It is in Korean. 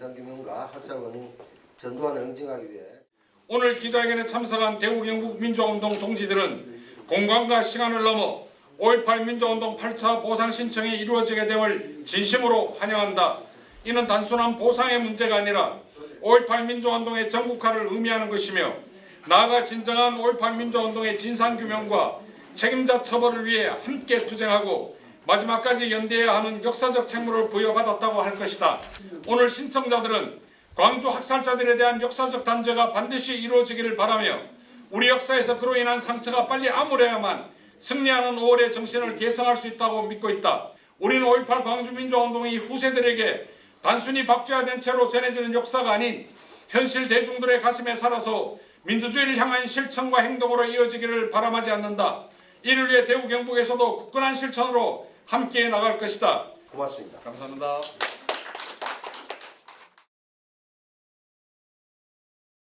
진상규명과 학살원인 전두환을 응징하기 위해 오늘 기자회견에 참석한 대구 경북 민주화운동 동지들은 공간과 시간을 넘어 5.18 민주화운동 8차 보상 신청이 이루어지게 됨을 진심으로 환영한다. 이는 단순한 보상의 문제가 아니라 5.18 민주화운동의 전국화를 의미하는 것이며 나아가 진정한 5.18 민주화운동의 진상규명과 책임자 처벌을 위해 함께 투쟁하고 마지막까지 연대해야 하는 역사적 책무를 부여받았다고 할 것이다. 오늘 신청자들은 광주 학살자들에 대한 역사적 단죄가 반드시 이루어지기를 바라며 우리 역사에서 그로 인한 상처가 빨리 아물어야만 승리하는 5월의 정신을 계승할 수 있다고 믿고 있다. 우리는 5.18 광주 민주화운동이 후세들에게 단순히 박쥐화된 채로 전해지는 역사가 아닌 현실 대중들의 가슴에 살아서 민주주의를 향한 실천과 행동으로 이어지기를 바람하지 않는다. 이를 위해 대구 경북에서도 굳건한 실천으로 함께 나갈 것이다. 고맙습니다. 감사합니다.